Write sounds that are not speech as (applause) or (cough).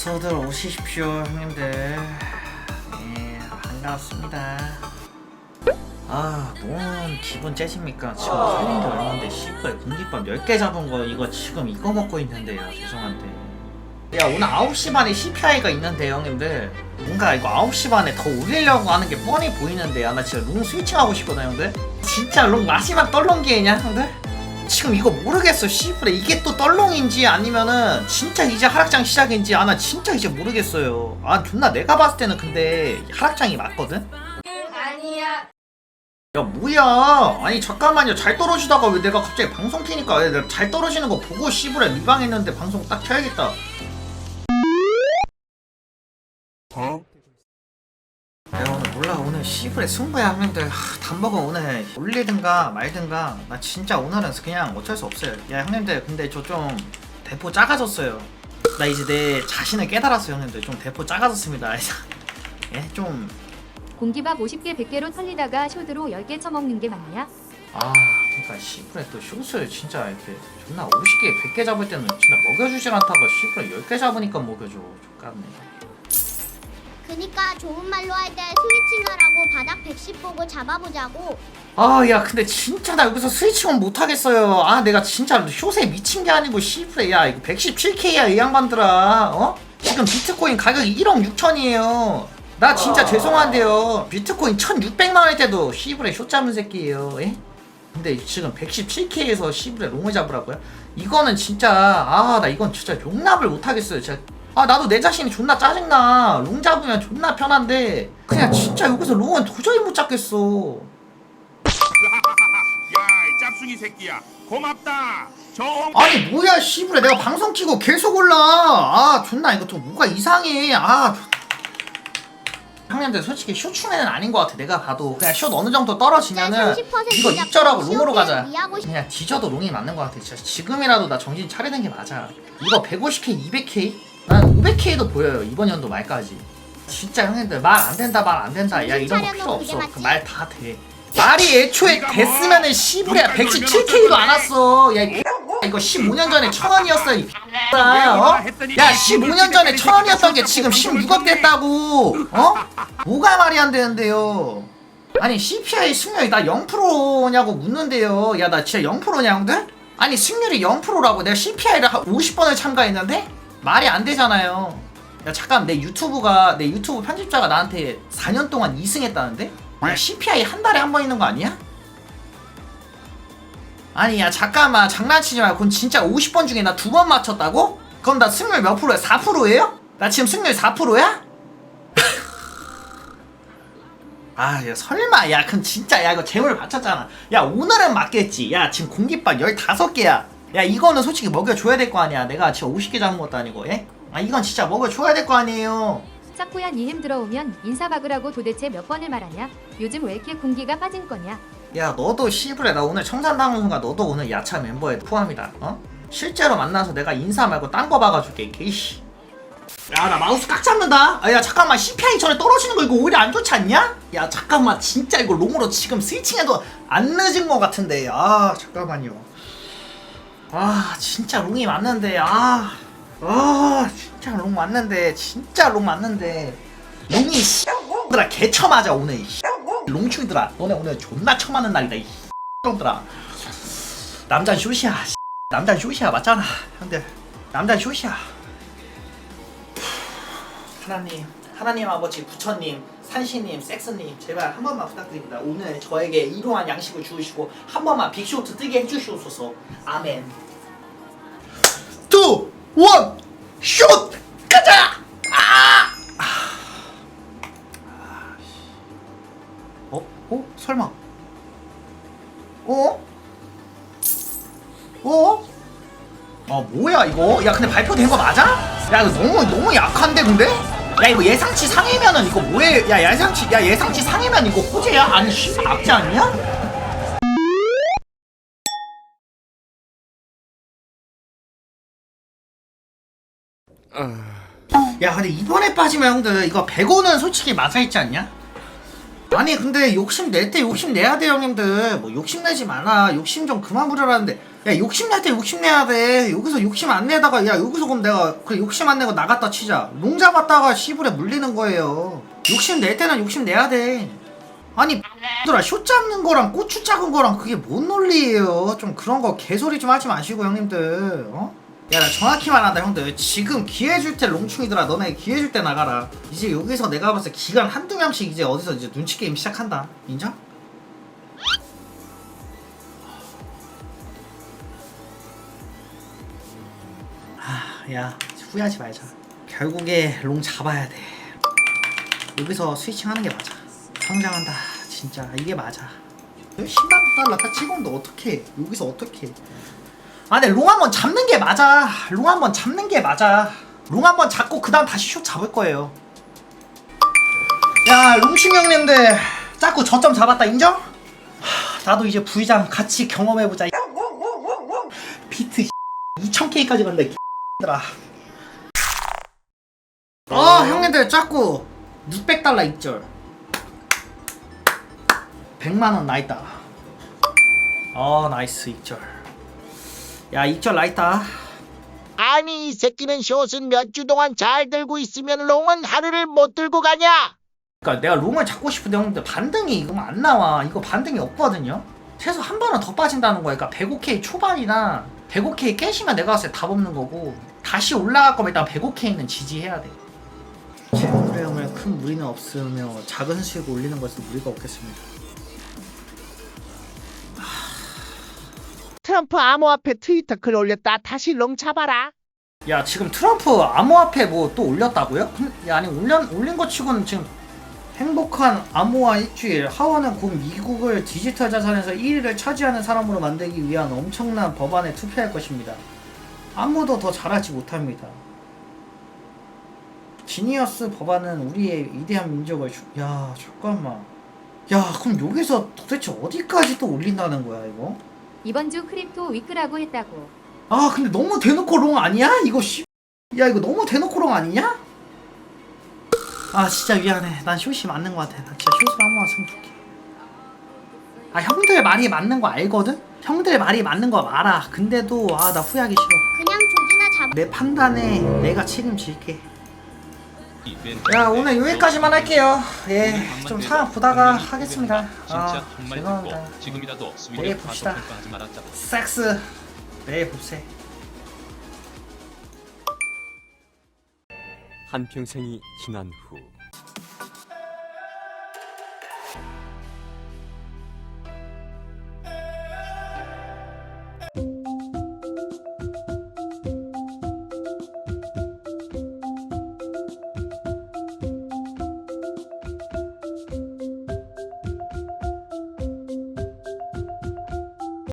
어서들 오십시오 형님들. 예 반갑습니다. 아 너무 기분 째십니까? 지금 살린 지 얼마인데 씨발 공깃밥 10개 잡은 거 이거 지금 이거 먹고 있는데요 죄송한데. 야 오늘 9시 반에 CPI가 있는데 형님들. 뭔가 이거 9시 반에 더 올리려고 하는 게 뻔히 보이는데 야나 진짜 롱 스위칭하고 싶거든 형들. 진짜 롱 마지막 떨롱기냐 형들? 지금 이거 모르겠어. 씨부레 이게 또 떨롱인지 아니면은 진짜 이제 하락장 시작인지 아 나 진짜 이제 모르겠어요. 아 존나 내가 봤을 때는 근데 하락장이 맞거든? 아니야. 야 뭐야? 아니 잠깐만요. 잘 떨어지다가 왜 내가 갑자기 방송 키니까 잘 떨어지는 거 보고 씨부레 리방했는데 방송 딱 켜야겠다 내가 오늘 몰라. 오늘 씨부레 승부야 형님들 하, 단버거 오늘. 올리든가 말든가. 나 진짜 오늘은 그냥 어쩔 수 없어요. 야 형님들 근데 저 좀 대포 작아졌어요. 나 이제 내 자신을 깨달았어요 형님들. 좀 대포 작아졌습니다. (laughs) 예좀. 공기밥 50개 100개로 털리다가 쇼드로 10개 처먹는 게 맞냐? 아, 그러니까 시프레 또 쇼스를 진짜 이렇게 존나 50개, 100개 잡을 때는 진짜 먹여주질 않다가 시프레 10개 잡으니까 먹여줘. 족같네. 그니까 좋은 말로 할 때 스위칭하라고 바닥 110 보고 잡아보자고 아, 야, 근데 진짜 나 여기서 스위칭은 못하겠어요. 아, 내가 진짜 쇼세 미친 게 아니고 시프레, 야, 이거 117K야, 이 양반들아. 어? 지금 비트코인 가격이 1억 6천이에요. 나 진짜 죄송한데요. 비트코인 1,600만 원일 때도 시브레 쇼 잡은 새끼예요. 예? 근데 지금 117K에서 시브레 롱을 잡으라고요? 이거는 진짜 아 나 이건 진짜 용납을 못 하겠어요. 진짜 아 나도 내 자신이 존나 짜증나. 롱 잡으면 존나 편한데 그냥 진짜 여기서 롱은 도저히 못 잡겠어. 야, 이 짭순이 새끼야. 고맙다. 정. 아니 뭐야 씨부레 내가 방송 키고 계속 올라 아 존나 이거 좀 뭐가 이상해 아 형님들 솔직히 쇼충에는 아닌 것 같아 내가 봐도 그냥 숏 어느 정도 떨어지면은 진짜 30% 이거 입절하고 롱으로 가자 그냥 뒤져도 롱이 맞는 것 같아 진짜 지금이라도 나 정신 차리는 게 맞아 이거 150K 200K 난 500K도 보여요. 이번 연도 말까지. 진짜 형님들 말 안 된다 말 안 된다. 야 이런 거 필요 없어. 맞지? 그말 다 돼. 말이 애초에 됐으면은 눈깔 117K도 안 왔어. 야 이 이거 15년 전에 천 원이었어 이 X야, 어? 야 15년 전에 천 원이었던 게 지금 16억 됐다고. 어? 뭐가 말이 안 되는데요? 아니 CPI 승률이 나 0%냐고 묻는데요. 야 나 진짜 0%냐 형들? 아니 승률이 0%라고. 내가 CPI를 50번을 참가했는데? 말이 안 되잖아요 야 잠깐 내 유튜브가 내 유튜브 편집자가 나한테 4년 동안 2승 했다는데? 야 CPI 한 달에 한 번 있는 거 아니야? 아니 야 잠깐만 장난치지 말고 그건 진짜 50번 중에 나 두 번 맞췄다고? 그럼 나 승률 몇 프로야? 4%예요? 나 지금 승률 4%야? (laughs) 아, 야, 설마, 야, 그럼 진짜, 야, 이거 재물 받쳤잖아. 야, 오늘은 맞겠지. 야, 지금 공깃밥 15개야. 야, 이거는 솔직히 먹여줘야 될 거 아니야. 내가 지금 50개 잡은 것도 아니고, 예? 아, 이건 진짜 먹여줘야 될 거 아니에요. 짝구야 니햄 들어오면 인사 박으라고 도대체 몇 번을 말하냐? 요즘 왜 이렇게 공기가 빠진 거냐? 야 너도 씨부레 나 오늘 청산당한 순간 너도 오늘 야차 멤버에 포함이다 어? 실제로 만나서 내가 인사 말고 딴거 박아줄게 개이씨 야 나 마우스 깍 잡는다 아, 야 잠깐만 CPI 전에 떨어지는 거 이거 오히려 안 좋지 않냐? 야 잠깐만 진짜 이거 롱으로 지금 스위칭해도 안 늦은 거 같은데 아 잠깐만요 아 진짜 롱이 맞는데 아, 아 진짜 롱 맞는데 진짜 롱 맞는데. 롱이 씨들아 개쳐 맞아 오늘 이 롱충이들아 너네 오늘 존나 처맞는 날이다 이 놈들아. 남자 쇼시야 씨. 남자 쇼시야 맞잖아. 형들 남자 쇼시야. 하나님 하나님 아버지 부처님 산신님 섹스님 제발 한 번만 부탁드립니다 오늘 저에게 이러한 양식을 주시고 한 번만 빅쇼트 뜨게 해주시옵소서 아멘 2 1 슛! 가자! 아! 어? 어? 설마? 어? 어? 아 뭐야 이거? 야 근데 발표된 거 맞아? 야 이거 너무 너무 약한데 근데? 야 이거 예상치 상이면은 이거 뭐해? 야 예상치 야 예상치 상이면 이거 호재야? 아니 씨 악재 아니야? 야 근데 이번에 빠지면 형들 이거 100원은 솔직히 맞아있지 않냐? 아니 근데 욕심 낼 때 욕심 내야 돼 형님들 뭐 욕심 내지 마라 욕심 좀 그만 부려라는데 야 욕심낼 때 욕심내야 돼. 여기서 욕심 안 내다가 야 여기서 그럼 내가 그래 욕심 안 내고 나갔다 치자. 롱 잡았다가 시불에 물리는 거예요. 욕심 낼 때는 욕심 내야 돼. 아니 들아 쇼 잡는 거랑 고추 작은 거랑 그게 뭔 논리예요? 좀 그런 거 개소리 좀 하지 마시고 형님들. 어? 야 나 정확히 말한다 형들. 지금 기회 줄 때 롱충이들아 너네 기회 줄 때 나가라. 이제 여기서 내가 봤을 때 기간 한두 명씩 이제 어디서 이제 눈치 게임 시작한다. 인정? 야 후회하지 말자. 결국에 롱 잡아야 돼. 여기서 스위칭 하는 게 맞아. 성장한다. 진짜. 이게 맞아. 10만 달러 다 찍었는데 어떻게 여기서 어떻게 아 근데 롱 한번 잡는 게 맞아. 롱 한번 잡는 게 맞아. 롱 한번 잡고 그 다음 다시 슛 잡을 거예요. 야 롱충 형님들. 자꾸 저점 잡았다. 인정? 하, 나도 이제 부의장 같이 경험해보자. 비트 2000K까지 (laughs) 간다 이 들아. 어 형님들 자꾸 600달러 입절. 100만 원 나있다. 어 나이스 입절. 야 입절 나있다. 아니 이 새끼는 숏은 몇 주 동안 잘 들고 있으면 롱은 하루를 못 들고 가냐? 그러니까 내가 롱을 잡고 싶은데 형님들 반등이 이거 안 나와. 이거 반등이 없거든요. 최소 한 번은 더 빠진다는 거야. 그러니까 105K 초반이나 105K 깨시면 내가 봤을 때 답 없는 거고 다시 올라갈 거면 일단 105K는 지지해야 돼 흐름을 큰 무리는 없으며 작은 수익 올리는 것은 무리가 없겠습니다 트럼프 암호 앞에 트위터 글 올렸다 다시 롱 잡아라. 야 지금 트럼프 암호화폐 뭐또 올렸다고요? 근- 야 아니 올린, 올린 거 치고는 지금 행복한 암호화 일주일 하원은 곧 미국을 디지털 자산에서 1위를 차지하는 사람으로 만들기 위한 엄청난 법안에 투표할 것입니다. 아무도 더 잘하지 못합니다. 지니어스 법안은 우리의 위대한 민족을 주... 야 잠깐만 야 그럼 여기서 도대체 어디까지 또 올린다는 거야 이거? 이번 주 크립토 위크라고 했다고. 아 근데 너무 대놓고 롱 아니야? 이거 씨. 야 이거 너무 대놓고 롱 아니냐? 아 진짜 미안해. 난 숏이 맞는 것 같아. 나 진짜 숏을 한 번만 쓰면 좋게. 아 형들 말이 맞는 거 알거든? 형들 말이 맞는 거 알아. 근데도 아 나 후회하기 싫어. 그냥 조지나 잡내 판단에 내가 책임질게. 야 오늘 여기까지만 할게요. 예, 좀 상황 보다가 하겠습니다. 아 죄송합니다. 지금이라도 내일 봅시다. 섹스 내일 봅세. 한평생이 지난 후